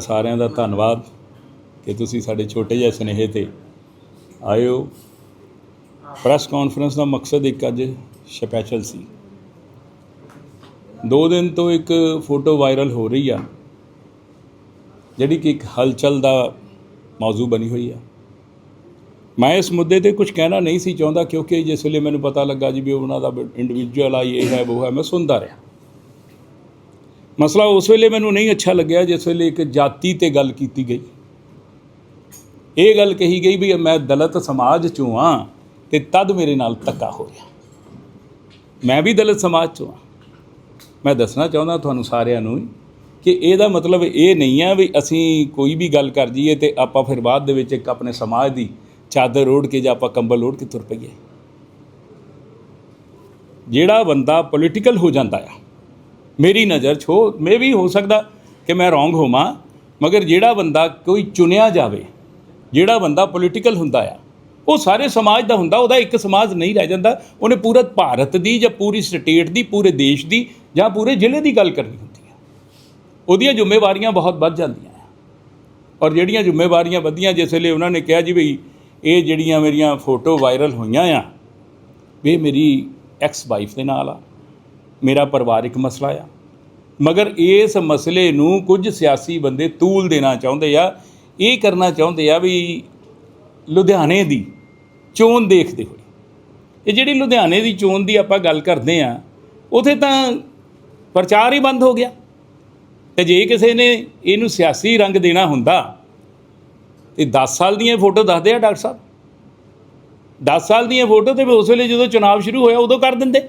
ਸਾਰਿਆਂ ਦਾ ਧੰਨਵਾਦ ਕਿ ਤੁਸੀਂ ਸਾਡੇ ਛੋਟੇ ਜਿਹੇ ਸੁਨੇਹੇ ਤੇ ਆਏ ਹੋ ਪ੍ਰੈਸ ਕਾਨਫਰੰਸ ਦਾ ਮਕਸਦ ਇੱਕ ਅੱਜ ਸਪੈਸ਼ਲ ਸੀ। ਦੋ ਦਿਨ ਤੋਂ ਇੱਕ ਫੋਟੋ ਵਾਇਰਲ ਹੋ ਰਹੀ ਆ, ਜਿਹੜੀ ਕਿ ਇੱਕ ਹਲਚਲ ਦਾ ਮੌਜੂ ਬਣੀ ਹੋਈ ਆ। ਮੈਂ ਇਸ ਮੁੱਦੇ ਤੇ ਕੁਝ ਕਹਿਣਾ ਨਹੀਂ ਸੀ ਚਾਹੁੰਦਾ, ਕਿਉਂਕਿ ਜਿਸ ਵੇਲੇ ਮੈਨੂੰ ਪਤਾ ਲੱਗਾ ਜੀ ਵੀ ਉਹਨਾਂ ਦਾ ਇੰਡੀਵਿਜੂਅਲ ਆ, ਇਹ ਹੈ, ਉਹ ਹੈ, ਮੈਂ ਸੁਣਦਾ ਰਿਹਾ। ਮਸਲਾ ਉਸ ਵੇਲੇ ਮੈਨੂੰ ਨਹੀਂ ਅੱਛਾ ਲੱਗਿਆ ਜਿਸ ਵੇਲੇ ਇੱਕ ਜਾਤੀ ਤੇ ਗੱਲ ਕੀਤੀ ਗਈ। ਇਹ ਗੱਲ ਕਹੀ ਗਈ ਵੀ ਮੈਂ ਦਲਿਤ ਸਮਾਜ ਚੋਂ ਆ ਤੇ ਤਦ ਮੇਰੇ ਨਾਲ ਧੱਕਾ ਹੋ ਰਿਹਾ ਮੈਂ ਵੀ ਦਲਿਤ ਸਮਾਜ ਚੋਂ ਆ ਮੈਂ ਦੱਸਣਾ ਚਾਹੁੰਦਾ ਤੁਹਾਨੂੰ ਸਾਰਿਆਂ ਨੂੰ ਕਿ ਇਹਦਾ ਮਤਲਬ ਇਹ ਨਹੀਂ ਆ ਵੀ ਅਸੀਂ ਕੋਈ ਵੀ ਗੱਲ ਕਰ ਜੀਏ ਤੇ ਆਪਾਂ ਫਿਰ ਬਾਅਦ ਦੇ ਵਿੱਚ ਇੱਕ ਆਪਣੇ ਸਮਾਜ ਦੀ ਚਾਦਰ ਓੜ ਕੇ ਜਾਂ ਆਪਾਂ ਕੰਬਲ ਓੜ ਕੇ ਤੁਰ ਪਈਏ। ਜਿਹੜਾ ਬੰਦਾ ਪੋਲੀਟੀਕਲ ਹੋ ਜਾਂਦਾ ਆ ਮੇਰੀ ਨਜ਼ਰ 'ਚ ਹੋ ਮੈਂ ਵੀ ਹੋ ਸਕਦਾ ਕਿ ਮੈਂ ਰੋਂਗ ਹੋਵਾਂ, ਮਗਰ ਜਿਹੜਾ ਬੰਦਾ ਕੋਈ ਚੁਣਿਆ ਜਾਵੇ, ਜਿਹੜਾ ਬੰਦਾ ਪੋਲੀਟੀਕਲ ਹੁੰਦਾ ਆ, ਉਹ ਸਾਰੇ ਸਮਾਜ ਦਾ ਹੁੰਦਾ, ਉਹਦਾ ਇੱਕ ਸਮਾਜ ਨਹੀਂ ਰਹਿ ਜਾਂਦਾ, ਉਹਨੇ ਪੂਰਾ ਭਾਰਤ ਦੀ ਜਾਂ ਪੂਰੀ ਸਟੇਟ ਦੀ, ਪੂਰੇ ਦੇਸ਼ ਦੀ ਜਾਂ ਪੂਰੇ ਜ਼ਿਲ੍ਹੇ ਦੀ ਗੱਲ ਕਰਨੀ ਹੁੰਦੀ ਹੈ ਉਹਦੀਆਂ ਜ਼ਿੰਮੇਵਾਰੀਆਂ ਬਹੁਤ ਵੱਧ ਜਾਂਦੀਆਂ ਆ। ਔਰ ਜਿਹੜੀਆਂ ਜ਼ਿੰਮੇਵਾਰੀਆਂ ਵਧੀਆਂ, ਜਿਸ ਵੇਲੇ ਉਹਨਾਂ ਨੇ ਕਿਹਾ ਜੀ ਵੀ ਇਹ ਜਿਹੜੀਆਂ ਮੇਰੀਆਂ ਫੋਟੋ ਵਾਇਰਲ ਹੋਈਆਂ ਆ ਵੀ ਮੇਰੀ ਐਕਸ ਵਾਈਫ ਦੇ ਨਾਲ ਆ। ਮੇਰਾ ਪਰਿਵਾਰਿਕ ਮਸਲਾ ਆ। ਮਗਰ ਇਸ ਮਸਲੇ ਨੂੰ ਕੁਝ ਸਿਆਸੀ ਬੰਦੇ ਤੂਲ ਦੇਣਾ ਚਾਹੁੰਦੇ ਆ। ਇਹ ਕਰਨਾ ਚਾਹੁੰਦੇ ਆ ਵੀ ਲੁਧਿਆਣੇ ਦੀ ਚੋਣ ਦੇਖਦੇ ਹੋਏ। ਇਹ ਜਿਹੜੀ ਲੁਧਿਆਣੇ ਦੀ ਚੋਣ ਦੀ ਆਪਾਂ ਗੱਲ ਕਰਦੇ ਆ, ਉਥੇ ਤਾਂ ਪ੍ਰਚਾਰ ਹੀ ਬੰਦ ਹੋ ਗਿਆ। ਤੇ ਜੇ ਕਿਸੇ ਨੇ ਇਹਨੂੰ ਸਿਆਸੀ ਰੰਗ ਦੇਣਾ ਹੁੰਦਾ, ਤੇ 10 ਸਾਲ ਦੀਆਂ ਫੋਟੋ ਦੱਸਦੇ ਆ ਡਾਕਟਰ ਸਾਹਿਬ। 10 ਸਾਲ ਦੀਆਂ ਫੋਟੋ ਤੇ ਉਸ ਵੇਲੇ ਜਦੋਂ ਚੁਣਾਵ ਸ਼ੁਰੂ ਹੋਇਆ, ਉਦੋਂ ਕਰ ਦਿੰਦੇ।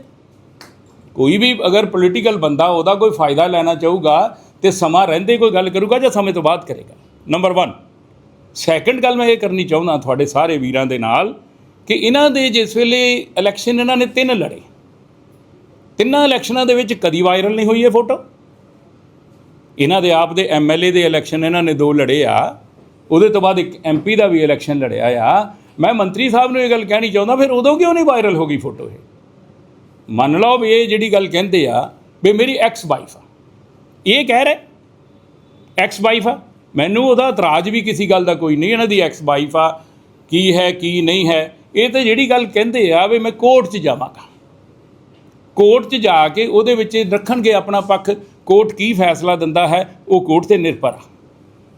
ਕੋਈ ਵੀ ਅਗਰ ਪੋਲੀਟੀਕਲ ਬੰਦਾ ਉਹਦਾ ਕੋਈ ਫਾਇਦਾ ਲੈਣਾ ਚਾਹੂਗਾ ਤੇ ਸਮਾਂ ਰਹਿੰਦੇ ਕੋਈ ਗੱਲ ਕਰੂਗਾ ਜਾਂ ਸਮੇਂ ਤੋਂ ਬਾਅਦ ਕਰੇਗਾ। ਨੰਬਰ 1 ਸੈਕੰਡ ਗੱਲ ਮੈਂ ਇਹ ਕਰਨੀ ਚਾਹੁੰਦਾ ਤੁਹਾਡੇ ਸਾਰੇ ਵੀਰਾਂ ਦੇ ਨਾਲ ਕਿ ਇਹਨਾਂ ਦੇ ਜਿਸ ਵੇਲੇ ਇਲੈਕਸ਼ਨ ਇਹਨਾਂ ਨੇ ਤਿੰਨ ਲੜੇ। ਤਿੰਨਾਂ ਇਲੈਕਸ਼ਨਾਂ ਦੇ ਵਿੱਚ ਕਦੀ ਵਾਇਰਲ ਨਹੀਂ ਹੋਈ ਇਹ ਫੋਟੋ ਇਹਨਾਂ ਦੇ ਆਪ ਦੇ ਐਮਐਲਏ ਦੇ ਇਲੈਕਸ਼ਨ ਇਹਨਾਂ ਨੇ ਦੋ ਲੜੇ ਆ। ਉਹਦੇ ਤੋਂ ਬਾਅਦ ਇੱਕ ਐਮਪੀ ਦਾ ਵੀ ਇਲੈਕਸ਼ਨ ਲੜਿਆ ਆ। ਮੈਂ ਮੰਤਰੀ ਸਾਹਿਬ ਨੂੰ ਇਹ ਗੱਲ ਕਹਿਣੀ ਚਾਹੁੰਦਾ, ਫਿਰ ਉਦੋਂ ਕਿਉਂ ਨਹੀਂ ਵਾਇਰਲ ਹੋ ਗਈ ਫੋਟੋ ਇਹ? ਮੰਨ ਲਓ ਵੀ ਇਹ ਜਿਹੜੀ ਗੱਲ ਕਹਿੰਦੇ ਆ ਵੀ ਮੇਰੀ ਐਕਸ ਵਾਈਫ ਆ। ਇਹ ਕਹਿ ਰਹੇ ਐਕਸ ਵਾਈਫ ਆ। ਮੈਨੂੰ ਉਹਦਾ ਇਤਰਾਜ਼ ਵੀ ਕਿਸੇ ਗੱਲ ਦਾ ਕੋਈ ਨਹੀਂ, ਇਹਨਾਂ ਦੀ ਐਕਸ ਵਾਈਫ ਆ, ਕੀ ਹੈ, ਕੀ ਨਹੀਂ ਹੈ। ਇਹ ਤਾਂ ਜਿਹੜੀ ਗੱਲ ਕਹਿੰਦੇ ਆ ਵੀ ਮੈਂ ਕੋਰਟ 'ਚ ਜਾਵਾਂਗਾ। ਕੋਰਟ 'ਚ ਜਾ ਕੇ ਉਹਦੇ ਵਿੱਚ ਰੱਖਣਗੇ ਆਪਣਾ ਪੱਖ ਕੋਰਟ ਕੀ ਫੈਸਲਾ ਦਿੰਦਾ ਹੈ, ਉਹ ਕੋਰਟ ਤੇ ਨਿਰਭਰ ਆ।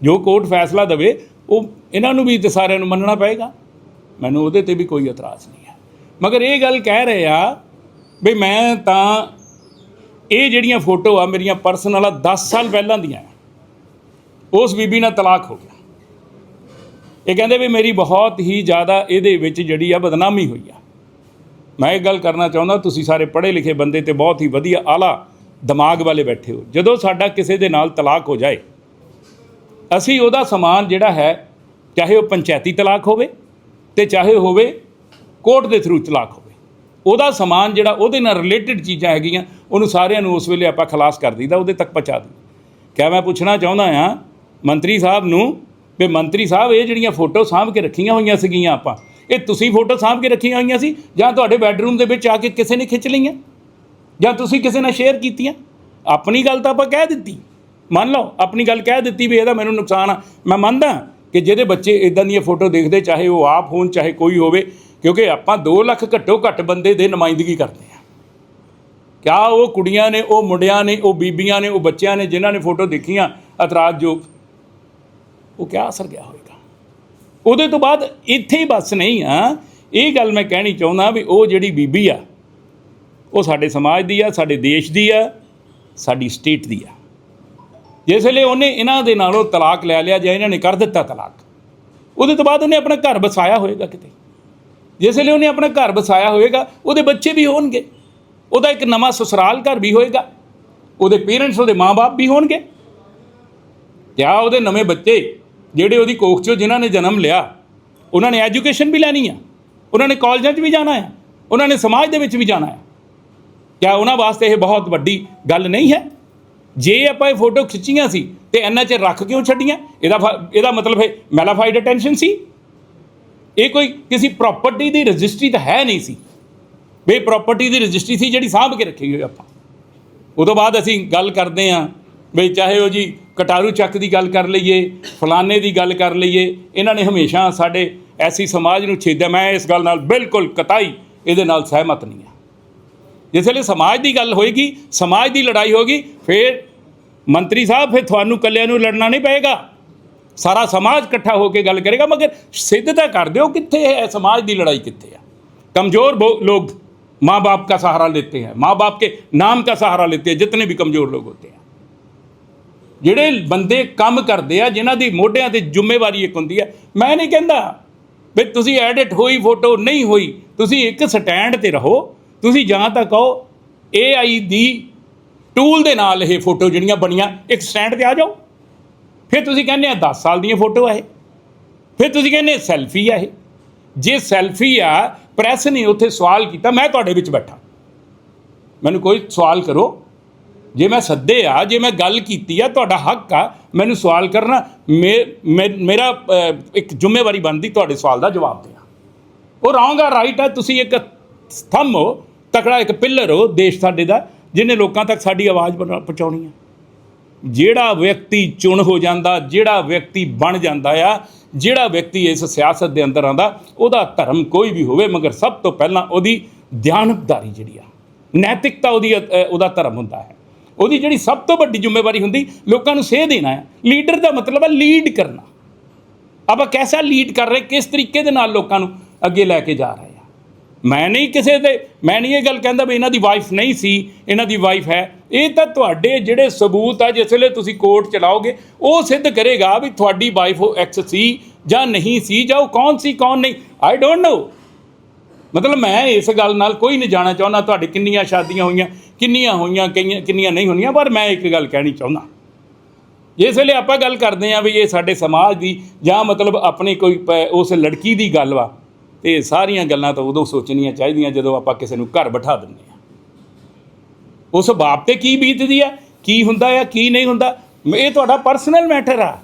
ਜੋ ਕੋਰਟ ਫੈਸਲਾ ਦੇਵੇ, ਉਹ ਇਹਨਾਂ ਨੂੰ ਵੀ ਤੇ ਸਾਰਿਆਂ ਨੂੰ ਮੰਨਣਾ ਪਏਗਾ। ਮੈਨੂੰ ਉਹਦੇ ਤੇ ਵੀ ਕੋਈ ਇਤਰਾਜ਼ ਨਹੀਂ ਹੈ। ਮਗਰ ਇਹ ਗੱਲ ਕਹਿ ਰਹੇ ਆ ਵੀ ਮੈਂ ਤਾਂ ਇਹ ਜਿਹੜੀਆਂ ਫੋਟੋ ਆ ਮੇਰੀਆਂ ਪਰਸਨਲ ਆ 10 ਸਾਲ ਪਹਿਲਾਂ ਦੀਆਂ। ਉਸ ਬੀਬੀ ਨਾਲ ਤਲਾਕ ਹੋ ਗਿਆ। ਇਹ ਕਹਿੰਦੇ ਵੀ ਮੇਰੀ ਬਹੁਤ ਹੀ ਜ਼ਿਆਦਾ ਇਹਦੇ ਵਿੱਚ ਜਿਹੜੀ ਆ ਬਦਨਾਮੀ ਹੋਈ ਆ। ਮੈਂ ਇਹ ਗੱਲ ਕਰਨਾ ਚਾਹੁੰਦਾ, ਤੁਸੀਂ ਸਾਰੇ ਪੜ੍ਹੇ ਲਿਖੇ ਬੰਦੇ ਤੇ ਬਹੁਤ ਹੀ ਵਧੀਆ, ਆਲਾ ਦਿਮਾਗ ਵਾਲੇ ਬੈਠੇ ਹੋ। ਜਦੋਂ ਸਾਡਾ ਕਿਸੇ ਦੇ ਨਾਲ ਤਲਾਕ ਹੋ ਜਾਏ, ਅਸੀਂ ਉਹਦਾ ਸਮਾਨ ਜਿਹੜਾ ਹੈ, ਚਾਹੇ ਉਹ ਪੰਚਾਇਤੀ ਤਲਾਕ ਹੋਵੇ ਤੇ ਚਾਹੇ ਹੋਵੇ ਕੋਰਟ ਦੇ ਥਰੂ ਤਲਾਕ ਹੋਵੇ। ਉਹਦਾ ਸਮਾਨ ਜਿਹੜਾ ਉਹਦੇ ਨਾਲ ਰਿਲੇਟਡ ਚੀਜ਼ਾਂ ਹੈਗੀਆਂ, ਉਹਨੂੰ ਸਾਰਿਆਂ ਨੂੰ ਉਸ ਵੇਲੇ ਆਪਾਂ ਖਲਾਸ ਕਰ ਦਈਦਾ, ਉਹਦੇ ਤੱਕ ਪਹੁੰਚਾ ਦਈਦਾ। ਕਿਆ ਮੈਂ ਪੁੱਛਣਾ ਚਾਹੁੰਦਾ ਆ, ਮੰਤਰੀ ਸਾਹਿਬ ਨੂੰ, ਵੀ ਮੰਤਰੀ ਸਾਹਿਬ ਇਹ ਜਿਹੜੀਆਂ ਫੋਟੋ ਸਾਂਭ ਕੇ ਰੱਖੀਆਂ ਹੋਈਆਂ ਸੀਗੀਆਂ ਆਪਾਂ, ਇਹ ਤੁਸੀਂ ਫੋਟੋ ਸਾਂਭ ਕੇ ਰੱਖੀਆਂ ਹੋਈਆਂ ਸੀ, ਜਾਂ ਤੁਹਾਡੇ ਬੈੱਡਰੂਮ ਦੇ ਵਿੱਚ ਆ ਕੇ ਕਿਸੇ ਨੇ ਖਿੱਚ ਲਈਆਂ? ਜਾਂ ਤੁਸੀਂ ਕਿਸੇ ਨਾਲ ਸ਼ੇਅਰ ਕੀਤੀਆਂ? ਆਪਣੀ ਗੱਲ ਤਾਂ ਆਪਾਂ ਕਹਿ ਦਿੱਤੀ। ਮੰਨ ਲਓ, ਆਪਣੀ ਗੱਲ ਕਹਿ ਦਿੱਤੀ ਵੀ ਇਹਦਾ ਮੈਨੂੰ ਨੁਕਸਾਨ ਆ। ਮੈਂ ਮੰਨਦਾ ਕਿ ਜਿਹਦੇ ਬੱਚੇ ਇਦਾਂ ਦੀਆਂ ਫੋਟੋ ਦੇਖਦੇ, ਚਾਹੇ ਉਹ ਆਪ ਹੋਣ, ਚਾਹੇ ਕੋਈ ਹੋਵੇ ਕਿਉਂਕਿ ਆਪਾਂ 2 ਲੱਖ ਘੱਟੋ ਘੱਟ ਬੰਦੇ ਦੇ ਨੁਮਾਇੰਦਗੀ ਕਰਦੇ ਆ ਕਿਆ ਉਹ ਕੁੜੀਆਂ ਨੇ, ਉਹ ਮੁੰਡਿਆਂ ਨੇ, ਉਹ ਬੀਬੀਆਂ ਨੇ, ਉਹ ਬੱਚਿਆਂ ਨੇ ਜਿਨ੍ਹਾਂ ਨੇ ਫੋਟੋ ਦੇਖੀਆਂ, ਇਤਰਾਜ਼ਯੋਗ। ਉਹ ਕਿਆ ਅਸਰ ਗਿਆ ਹੋਵੇਗਾ ਉਹਦੇ ਤੋਂ ਬਾਅਦ ਇੱਥੇ ਹੀ ਬਸ ਨਹੀਂ ਆ। ਇਹ ਗੱਲ ਮੈਂ ਕਹਿਣੀ ਚਾਹੁੰਦਾ ਵੀ ਉਹ ਜਿਹੜੀ ਬੀਬੀ ਆ, ਉਹ ਸਾਡੇ ਸਮਾਜ ਦੀ ਆ, ਸਾਡੇ ਦੇਸ਼ ਦੀ ਆ, ਸਾਡੀ ਸਟੇਟ ਦੀ ਆ। ਜਿਸ ਵੇਲੇ ਉਹਨੇ ਇਹਨਾਂ ਦੇ ਨਾਲੋਂ ਤਲਾਕ ਲੈ ਲਿਆ ਜਾਂ ਇਹਨਾਂ ਨੇ ਕਰ ਦਿੱਤਾ ਤਲਾਕ, ਉਹਦੇ ਤੋਂ ਬਾਅਦ ਉਹਨੇ ਆਪਣਾ ਘਰ ਵਸਾਇਆ ਹੋਏਗਾ ਕਿਤੇ। ਜਿਸ ਵੇਲੇ ਉਹਨੇ ਆਪਣਾ ਘਰ ਬਸਾਇਆ ਹੋਏਗਾ, ਉਹਦੇ ਬੱਚੇ ਵੀ ਹੋਣਗੇ। ਉਹਦਾ ਇੱਕ ਨਵਾਂ ਸਸੁਰਾਲ ਘਰ ਵੀ ਹੋਏਗਾ। ਉਹਦੇ ਪੇਰੈਂਟਸ ਉਹਦੇ ਮਾਪੇ ਵੀ ਹੋਣਗੇ। ਕਿਆ ਉਹਦੇ ਨਵੇਂ ਬੱਚੇ, ਜਿਹੜੇ ਉਹਦੀ ਕੋਖ 'ਚੋਂ ਜਿਨ੍ਹਾਂ ਨੇ ਜਨਮ ਲਿਆ, ਉਹਨਾਂ ਨੇ ਐਜੂਕੇਸ਼ਨ ਵੀ ਲੈਣੀ ਆ। ਉਹਨਾਂ ਨੇ ਕਾਲਜਾਂ 'ਚ ਵੀ ਜਾਣਾ ਹੈ ਉਹਨਾਂ ਨੇ ਸਮਾਜ ਦੇ ਵਿੱਚ ਵੀ ਜਾਣਾ ਹੈ ਕਿਆ ਉਹਨਾਂ ਵਾਸਤੇ ਇਹ ਬਹੁਤ ਵੱਡੀ ਗੱਲ ਨਹੀਂ ਹੈ? ਜੇ ਆਪਾਂ ਇਹ ਫੋਟੋ ਖਿੱਚੀਆਂ ਸੀ, ਤੇ ਇੰਨਾ ਚਿਰ ਰੱਖ ਕਿਉਂ ਛੱਡੀਆਂ? ਇਹਦਾ ਫ- ਇਹਦਾ ਮਤਲਬ ਹੈ ਮੈਲਾਫਾਈਡ ਅਟੈਂਸ਼ਨ ਸੀ। ਇਹ ਕੋਈ ਕਿਸੇ ਪ੍ਰਾਪਰਟੀ ਦੀ ਰਜਿਸਟਰੀ ਤਾਂ ਹੈ ਨਹੀਂ ਸੀ। ਵੀ ਪ੍ਰਾਪਰਟੀ ਦੀ ਰਜਿਸਟਰੀ ਸੀ ਜਿਹੜੀ ਸਾਂਭ ਕੇ ਰੱਖੀ ਹੋਈ ਆਪਾਂ। ਉਹ ਤੋਂ ਬਾਅਦ ਅਸੀਂ ਗੱਲ ਕਰਦੇ ਹਾਂ ਵੀ ਚਾਹੇ ਉਹ ਜੀ ਕਟਾਰੂ ਚੱਕ ਦੀ ਗੱਲ ਕਰ ਲਈਏ, ਫਲਾਣੇ ਦੀ ਗੱਲ ਕਰ ਲਈਏ, ਇਹਨਾਂ ਨੇ ਹਮੇਸ਼ਾ ਸਾਡੇ ਐਸੀ ਸਮਾਜ ਨੂੰ ਛੇਦਿਆ। ਮੈਂ ਇਸ ਗੱਲ ਨਾਲ ਬਿਲਕੁਲ ਕਤਾਈ, ਇਹਦੇ ਨਾਲ ਸਹਿਮਤ ਨਹੀਂ ਹਾਂ। ਜਿਸ ਵੇਲੇ ਸਮਾਜ ਦੀ ਗੱਲ ਹੋਏਗੀ, ਸਮਾਜ ਦੀ ਲੜਾਈ ਹੋਗੀ, ਫਿਰ ਮੰਤਰੀ ਸਾਹਿਬ, ਫਿਰ ਤੁਹਾਨੂੰ ਕੱਲਿਆਂ ਨੂੰ ਲੜਨਾ ਨਹੀਂ ਪਏਗਾ। ਸਾਰਾ ਸਮਾਜ ਇਕੱਠਾ ਹੋ ਕੇ ਗੱਲ ਕਰੇਗਾ ਮਗਰ ਸਿੱਧ ਤਾਂ ਕਰ ਦਿਓ ਕਿੱਥੇ ਹੈ ਸਮਾਜ ਦੀ ਲੜਾਈ ਕਿੱਥੇ ਹੈ कमजोर वो- लोग माँ बाप का सहारा लेते हैं माँ बाप के नाम का सहारा लेते हैं जितने भी कमजोर लोग होते हैं ਜਿਹੜੇ ਬੰਦੇ ਕੰਮ ਕਰਦੇ ਆ ਜਿਨ੍ਹਾਂ ਦੀ ਮੋਢਿਆਂ ਤੇ ਜ਼ਿੰਮੇਵਾਰੀ ਇੱਕ ਹੁੰਦੀ ਹੈ ਮੈਂ ਨਹੀਂ ਕਹਿੰਦਾ ਵੀ ਤੁਸੀਂ ਐਡਿਟ ਹੋਈ ਫੋਟੋ ਨਹੀਂ ਹੋਈ ਤੁਸੀਂ ਇੱਕ ਸਟੈਂਡ ਤੇ ਰਹੋ ਤੁਸੀਂ ਜਾਂ ਤਾਂ ਕਹੋ AI ਦੀ ਟੂਲ ਦੇ ਨਾਲ ਇਹ ਫੋਟੋ ਜਿਹੜੀਆਂ ਬਣੀਆਂ ਇੱਕ ਸਟੈਂਡ ਤੇ ਆ ਜਾਓ ਫਿਰ ਤੁਸੀਂ ਕਹਿੰਦੇ ਆ 10 ਸਾਲ ਦੀਆਂ ਫੋਟੋ ਆ ਇਹ। ਫਿਰ ਤੁਸੀਂ ਕਹਿੰਦੇ ਸੈਲਫੀ ਆ ਇਹ। ਜੇ ਸੈਲਫੀ ਆ, ਪ੍ਰੈਸ ਨੇ ਉੱਥੇ ਸਵਾਲ ਕੀਤਾ, ਮੈਂ ਤੁਹਾਡੇ ਵਿੱਚ ਬੈਠਾ। ਮੈਨੂੰ ਕੋਈ ਸਵਾਲ ਕਰੋ। ਜੇ ਮੈਂ ਸੱਦੇ ਆ, ਜੇ ਮੈਂ ਗੱਲ ਕੀਤੀ ਆ, ਤੁਹਾਡਾ ਹੱਕ ਆ, ਮੈਨੂੰ ਸਵਾਲ ਕਰਨਾ, ਮੇ- ਮੇ- ਮੇਰਾ ਇੱਕ ਜ਼ਿੰਮੇਵਾਰੀ ਬਣਦੀ ਤੁਹਾਡੇ ਸਵਾਲ ਦਾ ਜਵਾਬ ਦੇਣਾ। ਉਹ ਰੌਂਗ ਆ, ਰਾਈਟ ਆ, ਤੁਸੀਂ ਇੱਕ ਸਥੰਭ ਹੋ, ਤਕੜਾ ਇੱਕ ਪਿੱਲਰ ਹੋ, ਦੇਸ਼ ਸਾਡੇ ਦਾ ਜਿਹਨੇ ਲੋਕਾਂ ਤੱਕ ਸਾਡੀ ਆਵਾਜ਼ ਬਣਾ- ਪਹੁੰਚਾਉਣੀ ਹੈ ਜਿਹੜਾ ਵਿਅਕਤੀ ਚੁਣ ਹੋ ਜਾਂਦਾ, ਜਿਹੜਾ ਵਿਅਕਤੀ ਬਣ ਜਾਂਦਾ ਆ, ਜਿਹੜਾ ਵਿਅਕਤੀ ਇਸ ਸਿਆਸਤ ਦੇ ਅੰਦਰ ਆਂਦਾ ਉਹਦਾ ਧਰਮ ਕੋਈ ਵੀ ਹੋਵੇ, ਮਗਰ ਸਭ ਤੋਂ ਪਹਿਲਾਂ ਉਹਦੀ ਧਿਆਨਬਦਾਰੀ ਜਿਹੜੀ ਆ, ਨੈਤਿਕਤਾ ਉਹਦੀ ਉਹਦਾ ਧਰਮ ਹੁੰਦਾ ਹੈ। ਉਹਦੀ ਜਿਹੜੀ ਸਭ ਤੋਂ ਵੱਡੀ ਜ਼ਿੰਮੇਵਾਰੀ ਹੁੰਦੀ, ਲੋਕਾਂ ਨੂੰ ਸੇਧ ਦੇਣਾ ਹੈ। ਲੀਡਰ ਦਾ ਮਤਲਬ ਹੈ ਲੀਡ ਕਰਨਾ। ਆਪਾਂ ਕੈਸਾ ਲੀਡ ਕਰ ਰਹੇ, ਕਿਸ ਤਰੀਕੇ ਦੇ ਨਾਲ ਲੋਕਾਂ ਨੂੰ ਅੱਗੇ ਲੈ ਕੇ ਜਾ ਰਹੇ ਆ। ਮੈਂ ਨਹੀਂ ਕਿਸੇ ਦੇ, ਮੈਂ ਨਹੀਂ ਇਹ ਗੱਲ ਕਹਿੰਦਾ ਵੀ ਇਹਨਾਂ ਦੀ ਵਾਈਫ ਨਹੀਂ ਸੀ, ਇਹਨਾਂ ਦੀ ਵਾਈਫ ਹੈ ਇਹ ਤਾਂ ਤੁਹਾਡੇ ਜਿਹੜੇ ਸਬੂਤ ਆ, ਜਿਸ ਵੇਲੇ ਤੁਸੀਂ ਕੋਰਟ ਚਲਾਓਗੇ, ਉਹ ਸਿੱਧ ਕਰੇਗਾ ਵੀ ਤੁਹਾਡੀ ਵਾਈਫ ਉਹ ਐਕਸ ਸੀ ਜਾਂ ਨਹੀਂ ਸੀ ਜਾਂ ਉਹ ਕੌਣ ਸੀ, ਕੌਣ ਨਹੀਂ। ਆਈ ਡੋਨਟ ਨੋ ਮਤਲਬ ਮੈਂ ਇਸ ਗੱਲ ਨਾਲ ਕੋਈ ਨਹੀਂ ਜਾਣਾ ਚਾਹੁੰਦਾ, ਤੁਹਾਡੇ ਕਿੰਨੀਆਂ ਸ਼ਾਦੀਆਂ ਹੋਈਆਂ, ਕਿੰਨੀਆਂ ਹੋਈਆਂ, ਕਈਆਂ, ਕਿੰਨੀਆਂ ਨਹੀਂ ਹੋਈਆਂ, ਪਰ ਮੈਂ ਇੱਕ ਗੱਲ ਕਹਿਣੀ ਚਾਹੁੰਦਾ। ਜਿਸ ਵੇਲੇ ਆਪਾਂ ਗੱਲ ਕਰਦੇ ਆ ਵੀ ਇਹ ਸਾਡੇ ਸਮਾਜ ਦੀ ਜਾਂ ਮਤਲਬ ਆਪਣੇ ਕੋਈ ਪ- ਉਸ ਲੜਕੀ ਦੀ ਗੱਲ ਵਾ, ਤੇ ਸਾਰੀਆਂ ਗੱਲਾਂ ਤਾਂ ਉਦੋਂ ਸੋਚਣੀਆਂ ਚਾਹੀਦੀਆਂ ਜਦੋਂ ਆਪਾਂ ਕਿਸੇ ਨੂੰ ਘਰ ਬਿਠਾ ਦਿੰਦੇ ਆ ਉਸ ਬਾਪ ਤੇ ਕੀ ਬੀਤਦੀ ਆ? ਕੀ ਹੁੰਦਾ ਆ, ਕੀ ਨਹੀਂ ਹੁੰਦਾ? ਇਹ ਤੁਹਾਡਾ ਪਰਸਨਲ ਮੈਟਰ ਆ।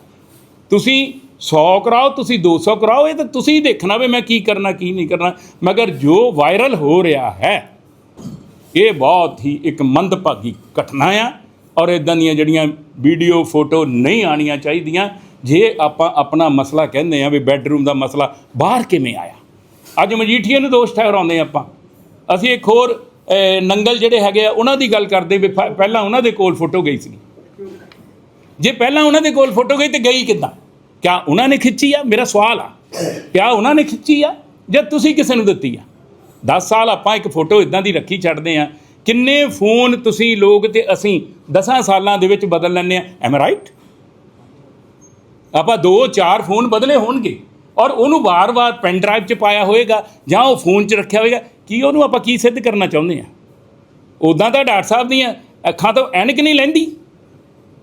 ਤੁਸੀਂ 100 ਕਰਾਓ, ਤੁਸੀਂ 200 ਕਰਾਓ, ਇਹ ਤਾਂ ਤੁਸੀਂ ਦੇਖਣਾ ਵੀ ਮੈਂ ਕੀ ਕਰਨਾ, ਕੀ ਨਹੀਂ ਕਰਨਾ। ਮਗਰ ਜੋ ਵਾਇਰਲ ਹੋ ਰਿਹਾ ਹੈ, ਇਹ ਬਹੁਤ ਹੀ ਇੱਕ ਮੰਦਭਾਗੀ ਘਟਨਾ ਆ। ਔਰ ਇਦਾਂ ਦੀਆਂ ਜਿਹੜੀਆਂ ਵੀਡੀਓ ਫੋਟੋ ਨਹੀਂ ਆਣੀਆਂ ਚਾਹੀਦੀਆਂ, ਜੇ ਆਪਾਂ ਆਪਣਾ ਮਸਲਾ ਕਹਿੰਦੇ ਆ ਵੀ ਬੈੱਡਰੂਮ ਦਾ ਮਸਲਾ ਬਾਹਰ ਕਿਵੇਂ ਆਇਆ? ਅੱਜ ਮਜੀਠੀਏ ਨੂੰ ਦੋਸ਼ ਠਹਿਰਾਉਂਦੇ ਆਪਾਂ। ਅਸੀਂ ਇੱਕ ਹੋਰ ਨੰਗਲ ਜਿਹੜੇ ਹੈਗੇ ਆ, ਉਹਨਾਂ ਦੀ ਗੱਲ ਕਰਦੇ ਵੀ ਪ- ਪਹਿਲਾਂ ਉਹਨਾਂ ਦੇ ਕੋਲ ਫੋਟੋ ਗਈ ਸੀ। ਜੇ ਪਹਿਲਾਂ ਉਹਨਾਂ ਦੇ ਕੋਲ ਫੋਟੋ ਗਈ ਤੇ ਗਈ ਕਿੱਦਾਂ? ਕਿਆ ਉਹਨਾਂ ਨੇ ਖਿੱਚੀ ਆ? ਮੇਰਾ ਸਵਾਲ ਆ। ਕਿਆ ਉਹਨਾਂ ਨੇ ਖਿੱਚੀ ਆ? ਜਾਂ ਤੁਸੀਂ ਕਿਸੇ ਨੂੰ ਦਿੱਤੀ ਆ? 10 ਸਾਲ ਆਪਾਂ ਇੱਕ ਫੋਟੋ ਇਦਾਂ ਦੀ ਰੱਖੀ ਛੱਡਦੇ ਆ। ਕਿੰਨੇ ਫੋਨ ਤੁਸੀਂ ਲੋਕ ਤੇ ਅਸੀਂ 10 ਸਾਲਾਂ ਦੇ ਵਿੱਚ ਬਦਲ ਲੈਂਦੇ ਆ? ਐਮ ਰਾਈਟ ਆਪਾਂ ਦੋ, ਚਾਰ ਫੋਨ ਬਦਲੇ ਹੋਣਗੇ। ਔਰ ਉਹਨੂੰ ਵਾਰ-ਵਾਰ ਪੈਨ ਡਰਾਈਵ 'ਚ ਪਾਇਆ ਹੋਏਗਾ ਜਾਂ ਉਹ ਫੋਨ 'ਚ ਰੱਖਿਆ ਹੋਏਗਾ। ਕੀ ਉਹਨੂੰ ਆਪਾਂ ਕੀ ਸਿੱਧ ਕਰਨਾ ਚਾਹੁੰਦੇ ਆ? ਉਦਾਂ ਤਾਂ ਡਾਕਟਰ ਸਾਹਿਬ ਦੀਆਂ ਅੱਖਾਂ ਤੋਂ ਐਨਕ ਨਹੀਂ ਲੈਂਦੀ।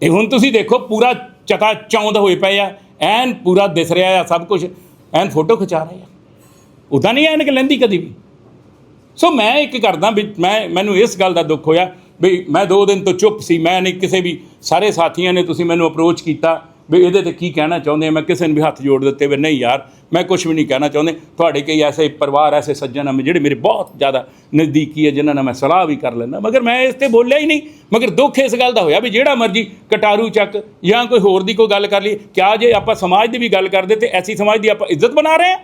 ਤੇ ਹੁਣ ਤੁਸੀਂ ਦੇਖੋ, ਪੂਰਾ ਚਕਾ ਚੌਂਦ ਹੋਏ ਪਏ ਆ। ਐਨ ਪੂਰਾ ਦਿਸ ਰਿਹਾ ਆ ਸਭ ਕੁਝ ਐਨ ਫੋਟੋ ਖਿਚਾ ਰਹੇ ਆ। ਉਦਾਂ ਨਹੀਂ ਐਨਕ ਲੈਂਦੀ ਕਦੀ ਵੀ। ਸੋ ਮੈਂ ਇੱਕ ਕਰਦਾ ਵੀ ਮੈਂ, ਮੈਨੂੰ ਇਸ ਗੱਲ ਦਾ ਦੁੱਖ ਹੋਇਆ ਵੀ ਮੈਂ ਦੋ ਦਿਨ ਤੋਂ ਚੁੱਪ ਸੀ। ਮੈਂ ਨਹੀਂ ਕਿਸੇ ਵੀ, ਸਾਰੇ ਸਾਥੀਆਂ ਨੇ ਤੁਸੀਂ ਮੈਨੂੰ ਅਪਰੋਚ ਕੀਤਾ। ਵੀ ਇਹਦੇ ਤੇ ਕੀ ਕਹਿਣਾ ਚਾਹੁੰਦੇ ਆ? ਮੈਂ ਕਿਸੇ ਨੂੰ ਵੀ ਹੱਥ ਜੋੜ ਦਿੱਤੇ ਵੀ ਨਹੀਂ ਯਾਰ, ਮੈਂ ਕੁਝ ਵੀ ਨਹੀਂ ਕਹਿਣਾ ਚਾਹੁੰਦੇ। ਤੁਹਾਡੇ ਕਈ ਐਸੇ ਪਰਿਵਾਰ, ਐਸੇ ਸੱਜਣ ਆ, ਜਿਹੜੇ ਮੇਰੇ ਬਹੁਤ ਜ਼ਿਆਦਾ ਨਜ਼ਦੀਕੀ ਹੈ ਜਿਨ੍ਹਾਂ ਨਾਲ ਮੈਂ ਸਲਾਹ ਵੀ ਕਰ ਲੈਂਦਾ। ਮਗਰ ਮੈਂ ਇਸ ਤੇ ਬੋਲਿਆ ਹੀ ਨਹੀਂ। ਮਗਰ ਦੁੱਖ ਇਸ ਗੱਲ ਦਾ ਹੋਇਆ ਵੀ ਜਿਹੜਾ ਮਰਜ਼ੀ ਕਟਾਰੂ ਚੱਕ ਜਾਂ ਕੋਈ ਹੋਰ ਦੀ ਕੋਈ ਗੱਲ ਕਰ ਲਈ। ਕਿਆ ਜੇ ਆਪਾਂ ਸਮਾਜ ਦੀ ਵੀ ਗੱਲ ਕਰਦੇ ਤੇ ਐਸੀ ਸਮਾਜ ਦੀ ਆਪਾਂ ਇੱਜ਼ਤ ਬਣਾ ਰਹੇ ਹਾਂ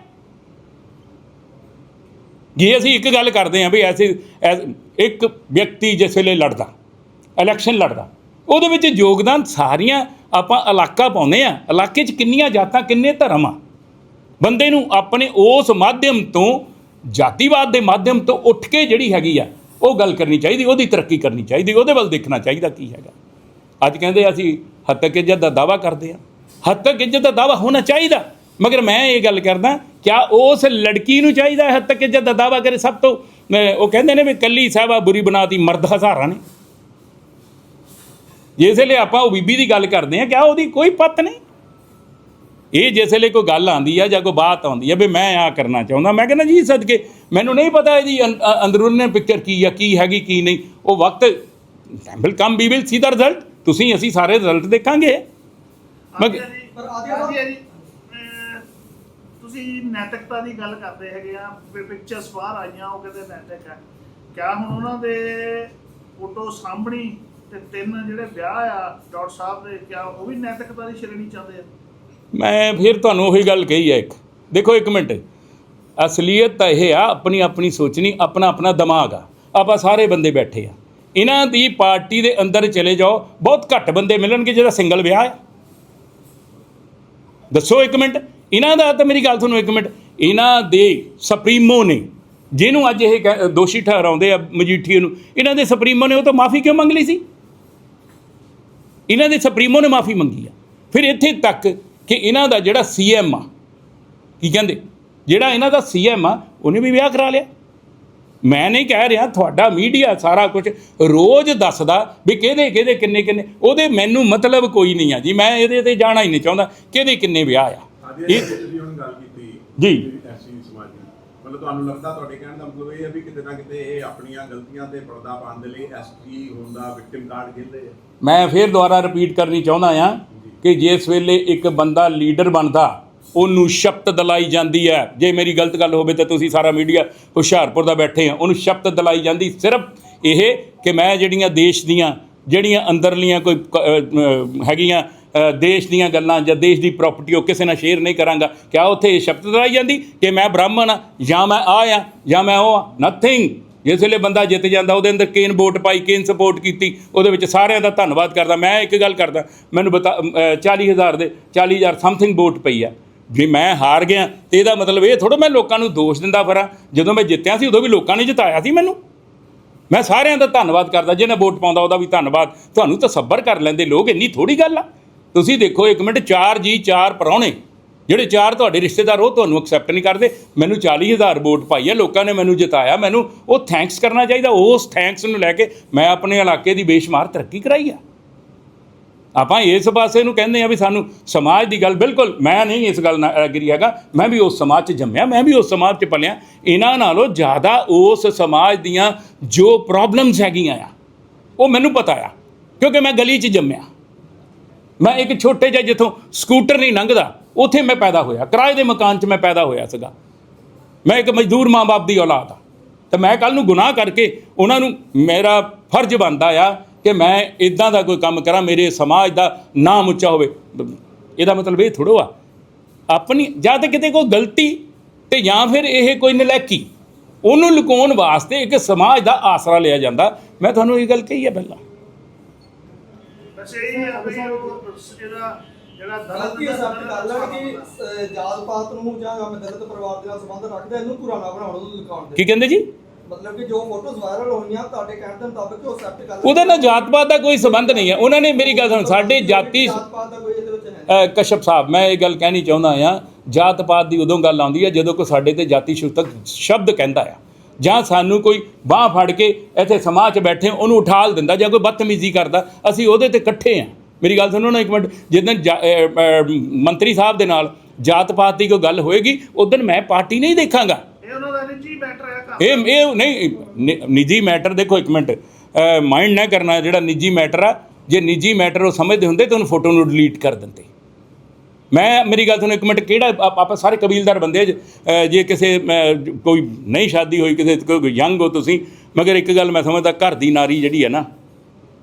ਜੇ ਅਸੀਂ ਇੱਕ ਗੱਲ ਕਰਦੇ ਹਾਂ ਵੀ ਐਸੀ ਇੱਕ ਵਿਅਕਤੀ ਜਿਸ ਵੇਲੇ ਲੜਦਾ ਇਲੈਕਸ਼ਨ ਲੜਦਾ, ਉਹਦੇ ਵਿੱਚ ਯੋਗਦਾਨ ਸਾਰੀਆਂ ਆਪਾਂ ਇਲਾਕਾ ਪਾਉਂਦੇ ਆ ਇਲਾਕੇ 'ਚ ਕਿੰਨੀਆਂ ਜਾਤਾਂ, ਕਿੰਨੇ ਧਰਮ ਆ। ਬੰਦੇ ਨੂੰ ਆਪਣੇ ਉਸ ਮਾਧਿਅਮ ਤੋਂ, ਜਾਤੀਵਾਦ ਦੇ ਮਾਧਿਅਮ ਤੋਂ ਉੱਠ ਕੇ ਜਿਹੜੀ ਹੈਗੀ ਆ, ਉਹ ਗੱਲ ਕਰਨੀ ਚਾਹੀਦੀ, ਉਹਦੀ ਤਰੱਕੀ ਕਰਨੀ ਚਾਹੀਦੀ, ਉਹਦੇ ਵੱਲ ਦੇਖਣਾ ਚਾਹੀਦਾ ਕੀ ਹੈਗਾ। ਅੱਜ ਕਹਿੰਦੇ ਅਸੀਂ ਹੱਦ ਤੱਕ ਇੱਜ਼ਤ ਦਾ ਦਾਵਾ ਕਰਦੇ ਆ ਹੱਦ ਤੱਕ ਇੱਜ਼ਤ ਦਾ ਦਾਵਾ ਹੋਣਾ ਚਾਹੀਦਾ। ਮਗਰ ਮੈਂ ਇਹ ਗੱਲ ਕਰਦਾ, ਕਿਆ ਉਸ ਲੜਕੀ ਨੂੰ ਚਾਹੀਦਾ ਹੱਦ ਤੱਕ ਇੱਜ਼ਤ ਦਾ ਦਾਵਾ ਕਰੇ ਸਭ ਤੋਂ? ਉਹ ਕਹਿੰਦੇ ਨੇ ਵੀ ਕੱਲੀ ਸਾਹਿਬਾ ਬੁਰੀ ਬਣਾਤੀ, ਮਰਦ ਹਜ਼ਾਰਾਂ ਨੇ। ਜਿਸ ਵੇਲੇ ਆਪਾਂ ਉਹ ਬੀਬੀ ਦੀ ਗੱਲ ਕਰਦੇ ਆ ਕਿਆ ਉਹਦੀ ਕੋਈ ਪੱਤ ਨਹੀਂ? ਇਹ ਜਿਸ ਕੋਈ ਗੱਲ ਆਂਦੀ ਆ ਜਾਂ ਕੋਈ ਬਾਤ ਆਉਂਦੀ ਆ ਵੀ ਮੈਂ ਆ ਕਰਨਾ ਚਾਹੁੰਦਾ ਮੈਂ ਕਹਿੰਦਾ ਜੀ ਸਦਕੇ ਮੈਨੂੰ ਨਹੀਂ ਪਤਾ ਇਹਦੀ ਅੰਦਰੂਨੀ ਪਿਕਚਰ ਕੀ ਆ ਕੀ ਹੈਗੀ ਕੀ ਨਹੀਂ। ਉਹ ਵਕਤ will come we will see the result ਤੁਸੀਂ ਅਸੀਂ ਸਾਰੇ ਰਿਜ਼ਲਟ ਦੇਖਾਂਗੇ। ਪਰ ਆਦਿਆ ਜੀ ਅਹ, ਤੁਸੀਂ ਨੈਤਿਕਤਾ ਦੀ ਗੱਲ ਕਰਦੇ ਹੈਗੇ ਆ ਪਿਕਚਰਸ ਬਾਹਰ ਆਈਆਂ ਉਹ ਕਹਿੰਦੇ ਨੈਤਿਕ ਹੈ। ਕਿਆ ਹੁਣ ਉਹਨਾਂ ਦੇ ਫੋਟੋ ਸਾਹਮਣੀ ਤੇ ਤਿੰਨ ਜਿਹੜੇ ਵਿਆਹ ਆ, ਡਾਕਟਰ ਸਾਹਿਬ ਦੇ ਕਿਆ, ਉਹ ਵੀ ਨੈਤਿਕਤਾ ਦੀ ਸ਼੍ਰੇਣੀ ਚਾਹੁੰਦੇ ਆ? ਮੈਂ ਫਿਰ ਤੁਹਾਨੂੰ ਉਹੀ ਗੱਲ ਕਹੀ ਹੈ ਇੱਕ। ਦੇਖੋ ਇੱਕ ਮਿੰਟ। ਅਸਲੀਅਤ ਤਾਂ ਇਹ ਆ, ਆਪਣੀ ਆਪਣੀ ਸੋਚਣੀ, ਆਪਣਾ ਆਪਣਾ ਦਿਮਾਗ ਆ। ਆਪਾਂ ਸਾਰੇ ਬੰਦੇ ਬੈਠੇ ਆ। ਇਹਨਾਂ ਦੀ ਪਾਰਟੀ ਦੇ ਅੰਦਰ ਚਲੇ ਜਾਓ, ਬਹੁਤ ਘੱਟ ਬੰਦੇ ਮਿਲਣਗੇ ਜਿਹੜਾ ਸਿੰਗਲ ਵਿਆਹ ਹੈ। ਦੱਸੋ ਇੱਕ ਮਿੰਟ। ਇਹਨਾਂ ਦਾ ਤਾਂ ਮੇਰੀ ਗੱਲ ਤੁਹਾਨੂੰ ਇੱਕ ਮਿੰਟ। ਇਹਨਾਂ ਦੇ ਸੁਪਰੀਮੋ ਨੇ, ਜਿਹਨੂੰ ਅੱਜ ਇਹ ਕਹਿ- ਦੋਸ਼ੀ ਠਹਿਰਾਉਂਦੇ ਆ ਮਜੀਠੀਏ ਨੂੰ, ਇਹਨਾਂ ਦੇ ਸੁਪਰੀਮੋ ਨੇ ਉਹ ਤਾਂ ਮਾਫੀ ਕਿਉਂ ਮੰਗ ਲਈ ਸੀ? ਇਹਨਾਂ ਦੇ ਸੁਪਰੀਮੋ ਨੇ ਮਾਫੀ ਮੰਗੀ ਆ। ਫਿਰ ਇੱਥੇ ਤੱਕ ਕਿ ਇਹਨਾਂ ਦਾ ਜਿਹੜਾ ਸੀਐਮ ਆ ਕੀ ਕਹਿੰਦੇ? ਜਿਹੜਾ ਇਹਨਾਂ ਦਾ ਸੀਐਮ ਆ ਉਹਨੇ ਵੀ ਵਿਆਹ ਕਰਾ ਲਿਆ। ਮੈਂ ਨਹੀਂ ਕਹਿ ਰਿਹਾ ਤੁਹਾਡਾ ਮੀਡੀਆ ਸਾਰਾ ਕੁਝ ਰੋਜ਼ ਦੱਸਦਾ ਵੀ ਕਿਹਦੇ ਕਿਹਦੇ ਕਿੰਨੇ ਕਿੰਨੇ। ਉਹਦੇ ਮੈਨੂੰ ਮਤਲਬ ਕੋਈ ਨਹੀਂ ਆ ਜੀ। ਮੈਂ ਇਹਦੇ ਤੇ ਜਾਣਾ ਹੀ ਨਹੀਂ ਚਾਹੁੰਦਾ ਕਿਹਦੇ ਕਿੰਨੇ ਵਿਆਹ ਆ। ਇਹ ਜੀ। ਮਤਲਬ ਤੁਹਾਨੂੰ ਲੱਗਦਾ ਤੁਹਾਡੇ ਕਹਿਣ ਦਾ ਮਤਲਬ ਇਹ ਹੈ ਵੀ ਕਿਤੇ ਨਾ ਕਿਤੇ ਇਹ ਆਪਣੀਆਂ ਗਲਤੀਆਂ ਤੇ ਪਰਦਾ ਪਾਉਣ ਦੇ ਲਈ ਐਸਪੀ ਹੁੰਦਾ ਵਿਕਟਿਮ ਕਾਰਡ ਖੇਡਦੇ ਆ। ਮੈਂ ਫਿਰ ਦੁਬਾਰਾ ਰਿਪੀਟ ਕਰਨੀ ਚਾਹੁੰਦਾ ਆ ਕਿ ਜਿਸ ਵੇਲੇ ਇੱਕ ਬੰਦਾ ਲੀਡਰ ਬਣਦਾ ਉਹਨੂੰ ਸ਼ਬਦ ਦਲਾਈ ਜਾਂਦੀ ਹੈ। ਜੇ ਮੇਰੀ ਗਲਤ ਗੱਲ ਹੋਵੇ ਤਾਂ ਤੁਸੀਂ ਸਾਰਾ ਮੀਡੀਆ ਹੁਸ਼ਿਆਰਪੁਰ ਦਾ ਬੈਠੇ ਆ ਉਹਨੂੰ ਸ਼ਬਦ ਦਲਾਈ ਜਾਂਦੀ। ਸਿਰਫ ਇਹ ਕਿ ਮੈਂ ਜਿਹੜੀਆਂ ਦੇਸ਼ ਦੀਆਂ ਜਿਹੜੀਆਂ ਅੰਦਰਲੀਆਂ ਕੋਈ ਹੈਗੀਆਂ ਦੇਸ਼ ਦੀਆਂ ਗੱਲਾਂ ਜਾਂ ਦੇਸ਼ ਦੀ ਪ੍ਰਾਪਰਟੀ ਉਹ ਕਿਸੇ ਨਾਲ ਸ਼ੇਅਰ ਨਹੀਂ ਕਰਾਂਗਾ। ਕਿਆ ਉੱਥੇ ਇਹ ਸ਼ਬਦ ਦਲਾਈ ਜਾਂਦੀ? ਕਿ ਮੈਂ ਬ੍ਰਾਹਮਣ ਆ ਜਾਂ ਮੈਂ ਆ ਆ ਜਾਂ ਮੈਂ ਉਹ ਆ ਨਥਿੰਗ ਜਿਸ ਵੇਲੇ ਬੰਦਾ ਜਿੱਤ ਜਾਂਦਾ ਉਹਦੇ ਅੰਦਰ ਕੇਨ ਵੋਟ ਪਾਈ ਕੇਨ ਸਪੋਰਟ ਕੀਤੀ ਉਹਦੇ ਵਿੱਚ ਸਾਰਿਆਂ ਦਾ ਧੰਨਵਾਦ ਕਰਦਾ। ਮੈਂ ਇੱਕ ਗੱਲ ਕਰਦਾ ਮੈਨੂੰ ਬਤਾ ਅ, 40000 ਦੇ 40000 ਸਮਥਿੰਗ ਵੋਟ ਪਈ ਆ। ਜੇ ਮੈਂ ਹਾਰ ਗਿਆ ਤੇ ਇਹਦਾ ਮਤਲਬ ਇਹ ਥੋੜਾ ਮੈਂ ਲੋਕਾਂ ਨੂੰ ਦੋਸ਼ ਦਿੰਦਾ ਫਿਰਾਂ। ਜਦੋਂ ਮੈਂ ਜਿੱਤਿਆ ਸੀ ਉਦੋਂ ਵੀ ਲੋਕਾਂ ਨੇ ਜਿਤਾਇਆ ਸੀ ਮੈਨੂੰ। ਮੈਂ ਸਾਰਿਆਂ ਦਾ ਧੰਨਵਾਦ ਕਰਦਾ ਜਿਹਨੇ ਵੋਟ ਪਾਉਂਦਾ ਉਹਦਾ ਵੀ ਧੰਨਵਾਦ। ਤੁਹਾਨੂੰ ਤਸੱਬਰ ਕਰ ਲੈਂਦੇ ਲੋਕ ਇੰਨੀ ਥੋੜੀ ਗੱਲ ਆ। ਤੁਸੀਂ ਦੇਖੋ, ਇੱਕ ਮਿੰਟ ਚਾਰ ਜੀ, ਚਾਰ ਪਰੌਣੇ ਜਿਹੜੇ ਚਾਰ ਤੁਹਾਡੇ ਰਿਸ਼ਤੇਦਾਰ, ਉਹ ਤੁਹਾਨੂੰ ਐਕਸੈਪਟ ਨਹੀਂ ਕਰਦੇ। ਮੈਨੂੰ 40000 ਵੋਟ ਪਾਈ ਹੈ ਲੋਕਾਂ ਨੇ ਮੈਨੂੰ ਜਿਤਾਇਆ, ਮੈਨੂੰ ਉਹ ਥੈਂਕਸ ਕਰਨਾ ਚਾਹੀਦਾ। ਉਸ ਥੈਂਕਸ ਨੂੰ ਲੈ ਕੇ ਮੈਂ ਆਪਣੇ ਇਲਾਕੇ ਦੀ ਬੇਸ਼ੁਮਾਰ ਤਰੱਕੀ ਕਰਾਈ ਆ। ਆਪਾਂ ਇਸ ਪਾਸੇ ਨੂੰ ਕਹਿੰਦੇ ਆ ਵੀ ਸਾਨੂੰ ਸਮਾਜ ਦੀ ਗੱਲ, ਬਿਲਕੁਲ, ਮੈਂ ਨਹੀਂ ਇਸ ਗੱਲ ਨਾਲ ਐਗਰੀ ਹੈਗਾ। ਮੈਂ ਵੀ ਉਸ ਸਮਾਜ 'ਚ ਜੰਮਿਆ, ਮੈਂ ਵੀ ਉਸ ਸਮਾਜ 'ਚ ਪਲਿਆ ਇਹਨਾਂ ਨਾਲੋਂ ਜ਼ਿਆਦਾ ਉਸ ਸਮਾਜ ਦੀਆਂ ਜੋ ਪ੍ਰੋਬਲਮਸ ਹੈਗੀਆਂ ਆ, ਉਹ ਮੈਨੂੰ ਪਤਾ ਆ, ਕਿਉਂਕਿ ਮੈਂ ਗਲੀ 'ਚ ਜੰਮਿਆ। ਮੈਂ ਇੱਕ ਛੋਟੇ ਜਿਹੇ ਜਿੱਥੋਂ ਸਕੂਟਰ ਨਹੀਂ ਲੰਘਦਾ, ਉੱਥੇ ਮੈਂ ਪੈਦਾ ਹੋਇਆ। ਕਿਰਾਏ ਦੇ ਮਕਾਨ 'ਚ ਮੈਂ ਪੈਦਾ ਹੋਇਆ ਸੀਗਾ। ਮੈਂ ਇੱਕ ਮਜ਼ਦੂਰ ਮਾਂ-ਬਾਪ ਦੀ ਔਲਾਦ ਆ ਤੇ ਮੈਂ ਕੱਲ ਨੂੰ ਗੁਨਾਹ ਕਰਕੇ ਉਹਨਾਂ ਨੂੰ ਮੇਰਾ ਫਰਜ਼ ਬਣਦਾ ਆ ਕਿ ਮੈਂ ਇਦਾਂ ਦਾ ਕੋਈ ਕੰਮ ਕਰਾਂ, ਮੇਰੇ ਸਮਾਜ ਦਾ ਨਾਮ ਉੱਚਾ ਹੋਵੇ। ਇਹਦਾ ਮਤਲਬ ਇਹ ਥੋੜੋ ਆ, ਆਪਣੀ ਜਾਂ ਤਾਂ ਕਿਤੇ ਕੋਈ ਗਲਤੀ ਤੇ ਜਾਂ ਫਿਰ ਇਹ ਕੋਈ ਨਲੈਕੀ, ਉਹਨੂੰ ਲੁਕਾਉਣ ਵਾਸਤੇ ਇੱਕ ਸਮਾਜ ਦਾ ਆਸਰਾ ਲਿਆ ਜਾਂਦਾ। ਮੈਂ ਤੁਹਾਨੂੰ ਇਹ ਗੱਲ ਕਹੀ ਹੈ ਪਹਿਲਾਂ। ਬਸ ਇਹ ਹੈ ਵੀ ਉਹ ਇਹਦਾ ਜਿਹੜਾ ਦਰਦ ਗਲਤੀ ਅਸੈਪਟ ਕਰ ਲੈਣ ਕਿ ਅਹ, ਜਾਤ ਪਾਤ ਨੂੰ ਜਾਂ ਆਪਣੇ ਦਲਿਤ ਪਰਿਵਾਰ ਦੇ ਨਾਲ ਸੰਬੰਧ ਰੱਖਦੇ ਇਹਨੂੰ ਪੁਰਾਣਾ ਬਣਾਉਣ ਨੂੰ ਦਿਖਾਉਣ ਕੀ ਦੇ ਕਹਿੰਦੇ ਜੀ? ਮਤਲਬ ਕਿ ਜੋ ਫੋਟੋਜ਼ ਵਾਇਰਲ ਹੋਈਆਂ ਤੁਹਾਡੇ ਕਹਿਣ ਦੇ ਮੁਤਾਬਕ ਉਹ ਅਸੈਪਟ ਕਰ ਲੈਣ। ਉਹਦੇ ਨਾਲ ਜਾਤ ਪਾਤ ਦਾ ਕੋਈ ਸੰਬੰਧ ਨਹੀਂ ਹੈ ਉਹਨਾਂ ਨੇ ਮੇਰੀ ਗੱਲ ਸੁਣ ਸਾਡੇ ਜਾਤੀ ਜਾਤ ਪਾਤ ਦਾ ਕੋਈ ਇਹਦੇ ਵਿੱਚ ਹੈ ਅ, ਕਸ਼ਪ ਸਾਹਿਬ ਮੈਂ ਇਹ ਗੱਲ ਕਹਿਣੀ ਚਾਹੁੰਦਾ ਆ ਜਾਤ ਪਾਤ ਦੀ ਉਦੋਂ ਗੱਲ ਆਉਂਦੀ ਹੈ ਜਦੋਂ ਕੋਈ ਸਾਡੇ ਤੇ ਜਾਤੀ ਸੂਚਕ ਸ਼ਬਦ ਕਹਿੰਦਾ ਆ। ਜਾਂ ਸਾਨੂੰ ਕੋਈ ਬਾਹ ਫੜ ਕੇ ਇੱਥੇ ਸਮਾਜ 'ਚ ਬੈਠੇ ਉਹਨੂੰ ਉਠਾਲ ਦਿੰਦਾ ਜਾਂ ਕੋਈ ਬਦਤਮੀਜ਼ੀ ਕਰਦਾ ਅਸੀਂ ਉਹਦੇ ਤੇ ਇਕੱਠੇ ਆ। ਮੇਰੀ ਗੱਲ ਸੁਣੋ ਨਾ ਇੱਕ ਮਿੰਟ ਜਿੱਦਣ ਜਾ- ਅ, ਅ, ਮੰਤਰੀ ਸਾਹਿਬ ਦੇ ਨਾਲ ਜਾਤ ਪਾਤ ਦੀ ਕੋਈ ਗੱਲ ਹੋਏਗੀ ਉਦੋਂ ਮੈਂ ਪਾਰਟੀ ਨਹੀਂ ਦੇਖਾਂਗਾ। ਇਹ ਉਹਨਾਂ ਦਾ ਨਿੱਜੀ ਮੈਟਰ ਹੈ ਇਹ ਇਹ ਨਹੀਂ ਨਿੱਜੀ ਮੈਟਰ ਦੇਖੋ ਇੱਕ ਮਿੰਟ ਮਾਈਂਡ ਨਾ ਕਰਨਾ ਜਿਹੜਾ ਨਿੱਜੀ ਮੈਟਰ ਆ ਜੇ ਨਿੱਜੀ ਮੈਟਰ ਉਹ ਸਮਝਦੇ ਹੁੰਦੇ ਤਾਂ ਉਹਨੂੰ ਫੋਟੋ ਨੂੰ ਡਿਲੀਟ ਕਰ ਦਿੰਦੇ। ਮੈਂ ਮੇਰੀ ਗੱਲ ਤੁਹਾਨੂੰ ਇੱਕ ਮਿੰਟ ਕਿਹੜਾ ਆਪ- ਆਪਾਂ ਸਾਰੇ ਕਬੀਲਦਾਰ ਬੰਦੇ ਜ- ਅ, ਜੇ ਕਿਸੇ ਅ, ਕੋਈ ਨਹੀਂ ਸ਼ਾਦੀ ਹੋਈ ਕਿਸੇ ਕੋਈ ਯੰਗ ਹੋ ਤੁਸੀਂ ਮਗਰ ਇੱਕ ਗੱਲ ਮੈਂ ਸਮਝਦਾ ਘਰ ਦੀ ਨਾਰੀ ਜਿਹੜੀ ਹੈ ਨਾ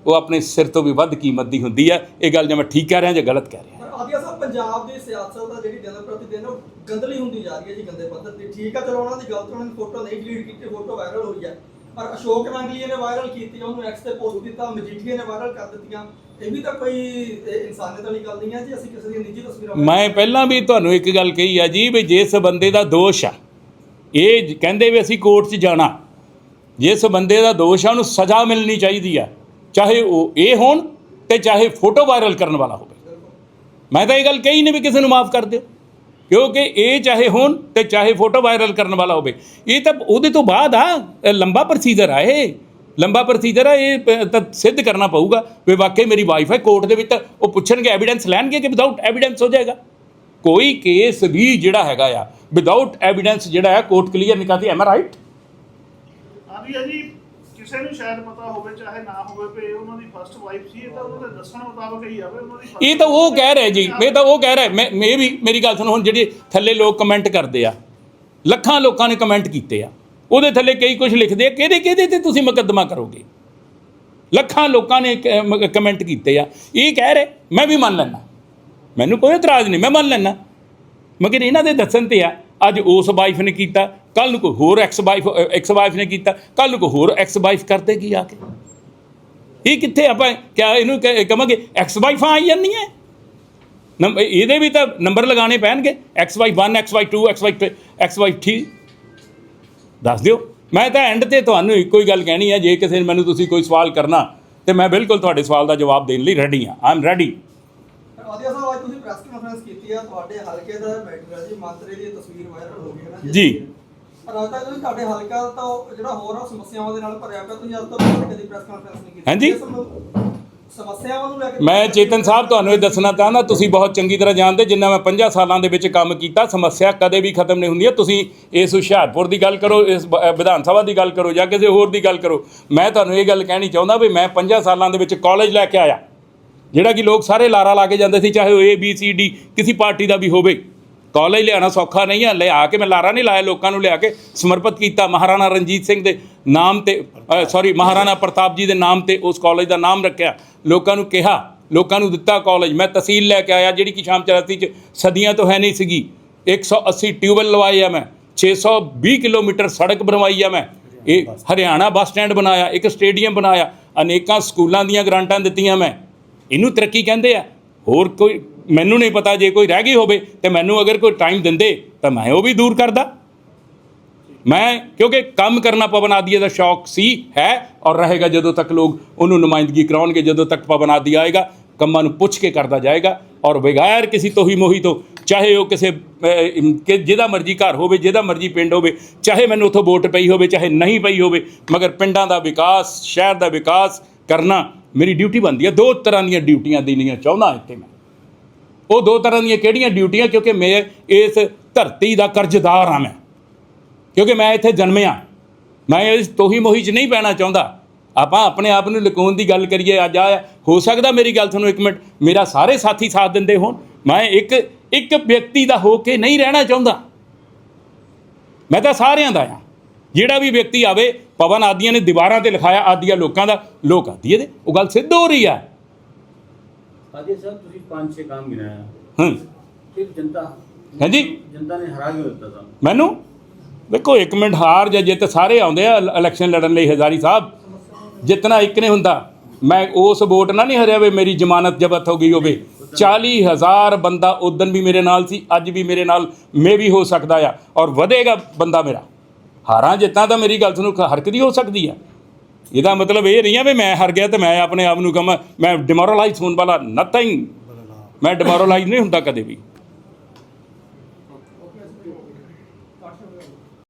ਉਹ ਆਪਣੇ ਸਿਰ ਤੋਂ ਵੀ ਵੱਧ ਕੀਮਤ ਦੀ ਹੁੰਦੀ ਹੈ। ਇਹ ਗੱਲ ਜੇ ਮੈਂ ਠੀਕ ਕਹਿ ਰਿਹਾ ਜਾਂ ਗਲਤ ਕਹਿ ਰਿਹਾ? ਪਰ ਆਦੀਆ ਸਾਹਿਬ ਪੰਜਾਬ ਦੀ ਸਿਆਸਤ ਦਾ ਜਿਹੜੀ ਦਿਨ ਪ੍ਰਤੀ ਦਿਨ ਉਹ ਗੰਦਲੀ ਹੁੰਦੀ ਜਾ ਰਹੀ ਹੈ ਜੀ ਗੰਦੇ ਪੱਧਰ ਤੇ। ਠੀਕ ਆ ਚਲੋ ਉਹਨਾਂ ਦੀ ਗਲਤ ਉਹਨਾਂ ਨੇ ਫੋਟੋ ਨਹੀਂ ਡਿਲੀਟ ਕੀਤੀ ਫੋਟੋ ਵਾਇਰਲ ਹੋਈ ਹੈ। ਪਰ ਅਸ਼ੋਕ ਰਾਂਗਲੀਏ ਨੇ ਵਾਇਰਲ ਕੀਤੀ, ਉਹਨੂੰ ਐਕਸ ਤੇ ਪੋਸਟ ਕੀਤਾ ਮਜੀਠੀਏ ਨੇ ਵਾਇਰਲ ਕਰ ਦਿੱਤੀਆਂ। ਇਹ ਵੀ ਤਾਂ ਕੋਈ ਇਨਸਾਨੀਅਤ ਵਾਲੀ ਗੱਲ ਨਹੀਂ ਹੈ ਜੀ, ਅਸੀਂ ਕਿਸੇ ਦੀਆਂ ਨਿੱਜੀ ਤਸਵੀਰਾਂ ਮੈਂ ਪਹਿਲਾਂ ਵੀ ਤੁਹਾਨੂੰ ਇੱਕ ਗੱਲ ਕਹੀ ਆ ਜੀ ਵੀ ਜਿਸ ਬੰਦੇ ਦਾ ਦੋਸ਼ ਆ, ਇਹ ਕਹਿੰਦੇ ਵੀ ਅਸੀਂ ਕੋਰਟ 'ਚ ਜਾਣਾ ਜਿਸ ਬੰਦੇ ਦਾ ਦੋਸ਼ ਆ, ਉਹਨੂੰ ਸਜ਼ਾ ਮਿਲਣੀ ਚਾਹੀਦੀ ਆ, ਚਾਹੇ ਉਹ ਇਹ ਹੋਣ ਤੇ ਚਾਹੇ ਫੋਟੋ ਵਾਇਰਲ ਕਰਨ ਵਾਲਾ ਹੋਵੇ। ਮੈਂ ਤਾਂ ਇਹ ਗੱਲ ਕਹੀ ਨਹੀਂ ਵੀ ਕਿਸੇ ਨੂੰ ਮਾਫ ਕਰ ਦਿਓ। ਕਿਉਂਕਿ ਇਹ ਚਾਹੇ ਹੋਣ ਤੇ ਚਾਹੇ ਫੋਟੋ ਵਾਇਰਲ ਕਰਨ ਵਾਲਾ ਹੋਵੇ। ਇਹ ਤਾਂ ਉਹਦੇ ਤੋਂ ਬਾਅਦ ਆ ਲੰਬਾ ਪ੍ਰੋਸੀਜਰ ਆ ਇਹ। ਲੰਬਾ ਪ੍ਰੋਸੀਜਰ ਆ, ਇਹ ਤਾਂ ਸਿੱਧ ਕਰਨਾ ਪਊਗਾ ਵੀ ਵਾਕਈ ਮੇਰੀ ਵਾਈਫ ਹੈ ਕੋਰਟ ਦੇ ਵਿੱਚ ਤਾਂ ਉਹ ਪੁੱਛਣਗੇ ਐਵੀਡੈਂਸ ਲੈਣਗੇ ਕਿ ਵਿਦਆਊਟ ਐਵੀਡੈਂਸ ਹੋ ਜਾਏਗਾ। ਕੋਈ ਕੇਸ ਵੀ ਜਿਹੜਾ ਹੈਗਾ ਆ ਵਿਦਆਊਟ ਐਵੀਡੈਂਸ ਜਿਹੜਾ ਹੈ ਕੋਰਟ ਕਲੀਅਰ ਨਹੀਂ ਕਰਦੀ ਐਮ ਰਾਈਟ ਆਦੀ ਹੈ ਜੀ ਕਿਸੇ ਨੂੰ ਸ਼ਾਇਦ ਪਤਾ ਹੋਵੇ ਚਾਹੇ ਨਾ ਹੋਵੇ ਕਿ ਇਹ ਉਹਨਾਂ ਦੀ ਫਰਸਟ ਵਾਈਫ ਸੀ ਇਹ ਤਾਂ ਉਹਨਾਂ ਦੇ ਦੱਸਣ ਮੁਤਾਬਕ ਹੀ ਆਵੇ ਉਹਨਾਂ ਦੀ ਇਹ ਤਾਂ ਉਹ ਕਹਿ ਰਿਹਾ ਜੀ ਇਹ ਤਾਂ ਉਹ ਕਹਿ ਰਿਹਾ ਮੈਂ ਮੈਂ ਵੀ ਮੇਰੀ ਗੱਲ ਸੁਣੋ ਹੁਣ ਜਿਹੜੇ ਥੱਲੇ ਲੋਕ ਕਮੈਂਟ ਕਰਦੇ ਆ ਲੱਖਾਂ ਲੋਕਾਂ ਨੇ ਕਮੈਂਟ ਕੀਤੇ ਆ ਉਹਦੇ ਥੱਲੇ ਕਈ ਕੁਝ ਲਿਖਦੇ ਆ ਕਿਹਦੇ ਕਿਹਦੇ ਤੇ ਤੁਸੀਂ ਮੁਕੱਦਮਾ ਕਰੋਗੇ? ਲੱਖਾਂ ਲੋਕਾਂ ਨੇ ਕਮੈਂਟ ਕੀਤੇ ਆ ਇਹ ਕਹਿ ਰਹੇ ਮੈਂ ਵੀ ਮੰਨ ਲੈਣਾ ਮੈਨੂੰ ਕੋਈ ਇਤਰਾਜ਼ ਨਹੀਂ ਮੈਂ ਮੰਨ ਲੈਣਾ ਮਗਰ ਇਹਨਾਂ ਦੇ ਦੱਸਣ ਤੇ ਆ ਅੱਜ ਉਸ ਵਾਈਫ ਨੇ ਕੀਤਾ ਕੱਲ ਨੂੰ ਕੋਈ ਹੋਰ ਐਕਸ ਵਾਈਫ ਐਕਸ ਵਾਈਫ ਨੇ ਕੀਤਾ ਕੱਲ ਨੂੰ ਕੋਈ ਹੋਰ ਐਕਸ ਵਾਈਫ ਕਰਦੇ ਕੀ ਆ ਕੇ? ਇਹ ਕਿੱਥੇ ਆਪਾਂ ਕਿਆ ਇਹਨੂੰ ਕ- ਕਵਾਂਗੇ ਐਕਸ ਵਾਈਫਾਂ ਆਈ ਜਾਂਦੀਆਂ? ਇਹਦੇ ਵੀ ਤਾਂ ਨੰਬਰ ਲਗਾਉਣੇ ਪੈਣਗੇ। X Y 1 X Y 2 X Y X Y 3 ਦੱਸ ਦਿਓ। ਮੈਂ ਤਾਂ ਐਂਡ ਤੇ ਤੁਹਾਨੂੰ ਇੱਕੋ ਹੀ ਗੱਲ ਕਹਿਣੀ ਹੈ ਜੇ ਕਿਸੇ ਨੇ ਮੈਨੂੰ ਤੁਸੀਂ ਕੋਈ ਸਵਾਲ ਕਰਨਾ ਤੇ ਮੈਂ ਬਿਲਕੁਲ ਤੁਹਾਡੇ ਸਵਾਲ ਦਾ ਜਵਾਬ ਦੇਣ ਲਈ ਰੈਡੀ ਹਾਂ ਆਈ ਐਮ ਰੈਡੀ ਆਦੀਆ ਸਾਹਿਬ ਅੱਜ ਤੁਸੀਂ ਪ੍ਰੈਸ ਕਾਨਫਰੰਸ ਕੀਤੀ ਆ ਤੁਹਾਡੇ ਹਲਕੇ ਦਾ ਮੈਟਰ ਹੈ ਜੀ ਮੰਤਰੀ ਦੀ ਤਸਵੀਰ ਵਾਇਰਲ ਹੋ ਗਈ ਹੈ ਨਾ ਜੀ। ਤੁਹਾਡੇ ਹਲਕਾ ਤਾਂ ਜਿਹੜਾ ਹੋਰ ਆ ਸਮੱਸਿਆਵਾਂ ਦੇ ਨਾਲ ਭਰਿਆ ਪਿਆ। ਤੁਸੀਂ ਅੱਜ ਤੋਂ ਬਾਅਦ ਕਦੀ ਪ੍ਰੈਸ ਕਾਨਫਰੰਸ ਨਹੀਂ ਕੀਤੀ। ਹਾਂਜੀ। ਇਸ ਨੂੰ- ਸਮੱਸਿਆਵਾਂ ਨੂੰ ਲੈ ਕੇ ਮੈਂ ਚੇਤਨ ਸਾਹਿਬ ਤੁਹਾਨੂੰ ਇਹ ਦੱਸਣਾ ਚਾਹੁੰਦਾ ਤੁਸੀਂ ਬਹੁਤ ਚੰਗੀ ਤਰ੍ਹਾਂ ਜਾਣਦੇ ਜਿੰਨਾ ਮੈਂ 50 ਸਾਲਾਂ ਦੇ ਵਿੱਚ ਕੰਮ ਕੀਤਾ ਸਮੱਸਿਆ ਕਦੇ ਵੀ ਖਤਮ ਨਹੀਂ ਹੁੰਦੀ ਹੈ। ਤੁਸੀਂ ਇਸ ਹੁਸ਼ਿਆਰਪੁਰ ਦੀ ਗੱਲ ਕਰੋ ਇਸ ਬ- ਅ, ਵਿਧਾਨ ਸਭਾ ਦੀ ਗੱਲ ਕਰੋ ਜਾਂ ਕਿਸੇ ਹੋਰ ਦੀ ਗੱਲ ਕਰੋ। ਮੈਂ ਤੁਹਾਨੂੰ ਇਹ ਗੱਲ ਕਹਿਣੀ ਚਾਹੁੰਦਾ ਵੀ ਮੈਂ 50 ਸਾਲਾਂ ਦੇ ਵਿੱਚ ਕਾਲਜ ਲੈ ਕੇ ਆਇਆ ਜਿਹੜਾ ਕਿ ਲੋਕ ਸਾਰੇ ਲਾਰਾ ਲਾ ਕੇ ਜਾਂਦੇ ਸੀ ਚਾਹੇ ਉਹ ਏ ਬੀ ਸੀ ਡੀ ਕਿਸੇ ਪਾਰਟੀ ਦਾ ਵੀ ਹੋਵੇ। ਕਾਲਜ ਲਿਆਉਣਾ ਸੌਖਾ ਨਹੀਂ ਆ ਲਿਆ ਕੇ ਮੈਂ ਲਾਰਾ ਨਹੀਂ ਲਾਇਆ ਲੋਕਾਂ ਨੂੰ ਲਿਆ ਕੇ, ਸਮਰਪਿਤ ਕੀਤਾ ਮਹਾਰਾਣਾ ਰਣਜੀਤ ਸਿੰਘ ਦੇ ਨਾਮ ਤੇ ਸੌਰੀ ਮਹਾਰਾਣਾ ਪ੍ਰਤਾਪ ਜੀ ਦੇ ਨਾਮ ਤੇ ਉਸ ਕਾਲਜ ਦਾ ਨਾਮ ਰੱਖਿਆ। ਲੋਕਾਂ ਨੂੰ ਕਿਹਾ, ਲੋਕਾਂ ਨੂੰ ਦਿੱਤਾ ਕਾਲਜ। ਮੈਂ ਤਹਿਸੀਲ ਲੈ ਕੇ ਆਇਆ, ਜਿਹੜੀ ਕਿ ਸ਼ਾਮ 84 ਚ ਸਦੀਆਂ ਤੋਂ ਹੈ ਨਹੀਂ ਸੀਗੀ। 180 ਟਿਊਬਲ ਲਵਾਏ ਆ ਮੈਂ 620 ਕਿਲੋਮੀਟਰ ਸੜਕ ਬਣਵਾਈ ਆ ਮੈਂ। ਇਹ ਹਰਿਆਣਾ ਬੱਸ ਸਟੈਂਡ ਬਣਾਇਆ, ਇੱਕ ਸਟੇਡੀਅਮ ਬਣਾਇਆ, ਅਨੇਕਾਂ ਸਕੂਲਾਂ ਦੀਆਂ ਗ੍ਰਾਂਟਾਂ ਦਿੱਤੀਆਂ ਮੈਂ। ਇਹਨੂੰ ਤਰੱਕੀ ਕਹਿੰਦੇ ਆ? ਹੋਰ ਕੋਈ ਮੈਨੂੰ ਨਹੀਂ ਪਤਾ ਜੇ ਕੋਈ ਰਹਿ ਗਈ ਹੋਵੇ ਤੇ ਮੈਨੂੰ ਅਗਰ ਕੋਈ ਟਾਈਮ ਦਿੰਦੇ ਤਾਂ ਮੈਂ ਉਹ ਵੀ ਦੂਰ ਕਰਦਾ। ਮੈਂ ਕਿਉਂਕਿ ਕੰਮ ਕਰਨਾ ਪਵਨ ਆਦੀਆ ਦਾ ਸ਼ੌਕ ਸੀ, ਹੈ ਔਰ ਰਹੇਗਾ ਜਦੋਂ ਤੱਕ ਲੋਕ ਉਹਨੂੰ ਨੁਮਾਇੰਦਗੀ ਕਰਾਉਣਗੇ, ਜਦੋਂ ਤੱਕ ਪਵਨ ਆਦੀ ਆਏਗਾ, ਕੰਮਾਂ ਨੂੰ ਪੁੱਛ ਕੇ ਕਰਦਾ ਜਾਏਗਾ ਔਰ ਬਗੈਰ ਕਿਸੇ ਤੋਹੀ ਮੋਹੀ ਤੋਂ, ਚਾਹੇ ਉਹ ਕਿਸੇ ਕਿ ਜਿਹਦਾ ਮਰਜ਼ੀ ਘਰ ਹੋਵੇ, ਜਿਹਦਾ ਮਰਜ਼ੀ ਪਿੰਡ ਹੋਵੇ, ਚਾਹੇ ਮੈਨੂੰ ਉੱਥੋਂ ਵੋਟ ਪਈ ਹੋਵੇ, ਚਾਹੇ ਨਹੀਂ ਪਈ ਹੋਵੇ, ਮਗਰ ਪਿੰਡਾਂ ਦਾ ਵਿਕਾਸ, ਸ਼ਹਿਰ ਦਾ ਵਿਕਾਸ ਕਰਨਾ ਮੇਰੀ ਡਿਊਟੀ ਬਣਦੀ ਹੈ। ਦੋ ਤਰ੍ਹਾਂ ਦੀਆਂ ਡਿਊਟੀਆਂ ਦੇਣੀਆਂ ਚਾਹੁੰਦਾ ਇੱਥੇ ਮੈਂ। ਉਹ ਦੋ ਤਰ੍ਹਾਂ ਦੀਆਂ ਕਿਹੜੀਆਂ ਡਿਊਟੀਆਂ? ਕਿਉਂਕਿ ਮੈਂ ਇਸ ਧਰਤੀ ਦਾ ਕਰਜ਼ਦਾਰ ਹਾਂ ਮੈਂ। ਕਿਉਂਕਿ ਮੈਂ ਇੱਥੇ ਜਨਮਿਆ। ਮੈਂ ਇਸ ਤੋਹੀ ਮੋਹੀ 'ਚ ਨਹੀਂ ਪੈਣਾ ਚਾਹੁੰਦਾ। ਆਪਾਂ ਆਪਣੇ ਆਪ ਨੂੰ ਲੁਕਾਉਣ ਦੀ ਗੱਲ ਕਰੀਏ ਅੱਜ ਆ ਹੋ ਸਕਦਾ ਮੇਰੀ ਗੱਲ ਤੁਹਾਨੂੰ ਇੱਕ ਮਿੰਟ, ਮੇਰਾ ਸਾਰੇ ਸਾਥੀ ਸਾਥ ਦਿੰਦੇ ਹੋਣ। ਮੈਂ ਇੱਕ ਇੱਕ ਵਿਅਕਤੀ ਦਾ ਹੋ ਕੇ ਨਹੀਂ ਰਹਿਣਾ ਚਾਹੁੰਦਾ। ਮੈਂ ਤਾਂ ਸਾਰਿਆਂ ਦਾ ਆ ਜਿਹੜਾ ਵੀ ਵਿਅਕਤੀ ਆਵੇ ਪਵਨ ਆਦੀਆਂ ਨੇ ਦੀਵਾਰਾਂ ਤੇ ਲਿਖਾਇਆ, ਆਦੀਆਂ ਲੋਕਾਂ ਦਾ, ਲੋਕ ਆਦੀਏ ਦੇ ਉਹ ਗੱਲ ਸਿੱਧ ਹੋ ਰਹੀ ਆ। ਅਜੇ ਸਰ ਤੁਸੀਂ ਪੰਜ ਛੇ ਕੰਮ ਗਿਣਾਇਆ ਹਾਂ। ਫਿਰ ਜਨਤਾ ਹਾਂਜੀ। ਜਨਤਾ ਨੇ ਹਰਾ ਕੇ ਦਿੱਤਾ ਤੁਹਾਨੂੰ? ਮੈਨੂੰ? ਦੇਖੋ ਇੱਕ ਮਿੰਟ ਹਾਰ ਜਾਂ ਜਿੱਤ ਸਾਰੇ ਆਉਂਦੇ ਆ ਇਲ- ਇਲੈਕਸ਼ਨ ਲੜਨ ਲਈ ਹਜ਼ਾਰੀ ਸਾਹਿਬ। ਜਿੱਤਣਾ ਇੱਕ ਨੇ ਹੁੰਦਾ। ਮੈਂ ਉਸ ਵੋਟ ਨਾਲ ਨਹੀਂ ਹਰਿਆ ਵੇ ਮੇਰੀ ਜ਼ਮਾਨਤ ਜ਼ਬਤ ਹੋ ਗਈ ਹੋਵੇ। 40000 ਬੰਦਾ ਉਦੋਂ ਵੀ ਮੇਰੇ ਨਾਲ ਸੀ ਅੱਜ ਵੀ ਮੇਰੇ ਨਾਲ ਮੇ ਵੀ ਹੋ ਸਕਦਾ ਆ। ਔਰ ਵਧੇਗਾ ਬੰਦਾ ਮੇਰਾ। ਹਾਰਾਂ ਜਿੱਤਾਂ ਤਾਂ ਮੇਰੀ ਗੱਲ ਤੁਹਾਨੂੰ ਹਰਕਤ ਹੀ ਹੋ ਸਕਦੀ ਆ। ਇਹਦਾ ਮਤਲਬ ਇਹ ਨਹੀਂ ਆ ਵੀ ਮੈਂ ਹਾਰ ਗਿਆ ਤੇ ਮੈਂ ਆਪਣੇ ਆਪ ਨੂੰ ਕਹਾਂ ਮੈਂ ਡਿਮੋਰਲਾਈਜ਼ ਹੋਣ ਵਾਲਾ ਨਥਿੰਗ ਮੈਂ ਡਿਮੋਰਲਾਈਜ਼ ਨਹੀਂ ਹੁੰਦਾ ਕਦੇ ਵੀ।